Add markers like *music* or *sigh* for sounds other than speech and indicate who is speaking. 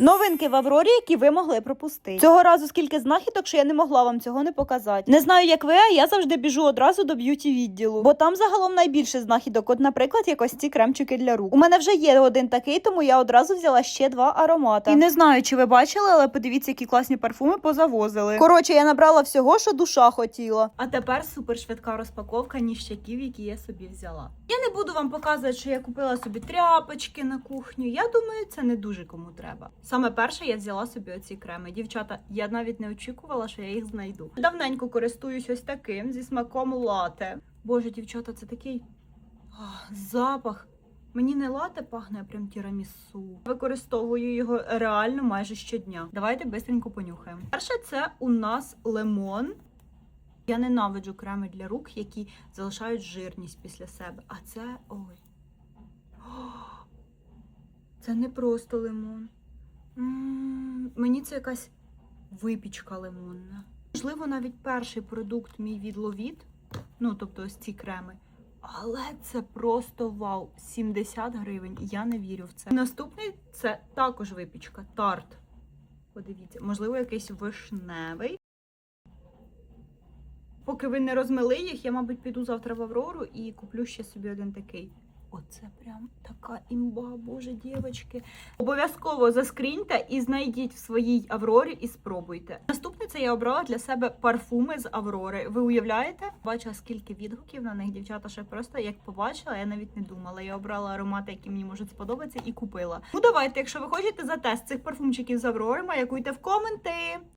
Speaker 1: Новинки в Аврорі, які ви могли пропустити. Цього разу скільки знахідок, що я не могла вам цього не показати. Не знаю, як ви, а я завжди біжу одразу до б'юті відділу, бо там загалом найбільше знахідок. От, наприклад, якось ці кремчики для рук. У мене вже є один такий, тому я одразу взяла ще два аромати. І не знаю, чи ви бачили, але подивіться, які класні парфуми позавозили. Коротше, я набрала всього, що душа хотіла. А тепер супершвидка розпаковка ніщаків, які я собі взяла. Я не буду вам показувати, що я купила собі тряпочки на кухню. Я думаю, це не дуже кому треба. Саме перше я взяла собі оці креми. Дівчата, я навіть не очікувала, що я їх знайду. Давненько користуюсь ось таким зі смаком лате. Боже, дівчата, це такий а, запах. Мені не лате пахне, а прям тірамісу. Використовую його реально майже щодня. Давайте бистренько понюхаємо. Перше, це у нас лимон. Я ненавиджу креми для рук, які залишають жирність після себе. А це ой. *gasps* Це не просто лимон. Мені це якась випічка лимонна. Можливо, навіть перший продукт мій від Ловіт, ну тобто ось ці креми. Але це просто вау! 70 гривень. Я не вірю в це. Наступний це також випічка. Тарт. Подивіться, можливо, якийсь вишневий. Поки ви не розмили їх, я, мабуть, піду завтра в Аврору і куплю ще собі один такий. Оце прям така імба, боже, дівчатки. Обов'язково заскріньте і знайдіть в своїй Аврорі і спробуйте. Наступне це я обрала для себе парфуми з Аврори. Ви уявляєте? Бачила скільки відгуків на них, дівчата, ще просто як побачила, я навіть не думала. Я обрала аромати, які мені можуть сподобатися, і купила. Ну давайте, якщо ви хочете за тест цих парфумчиків з Аврори, маякуйте в коменти.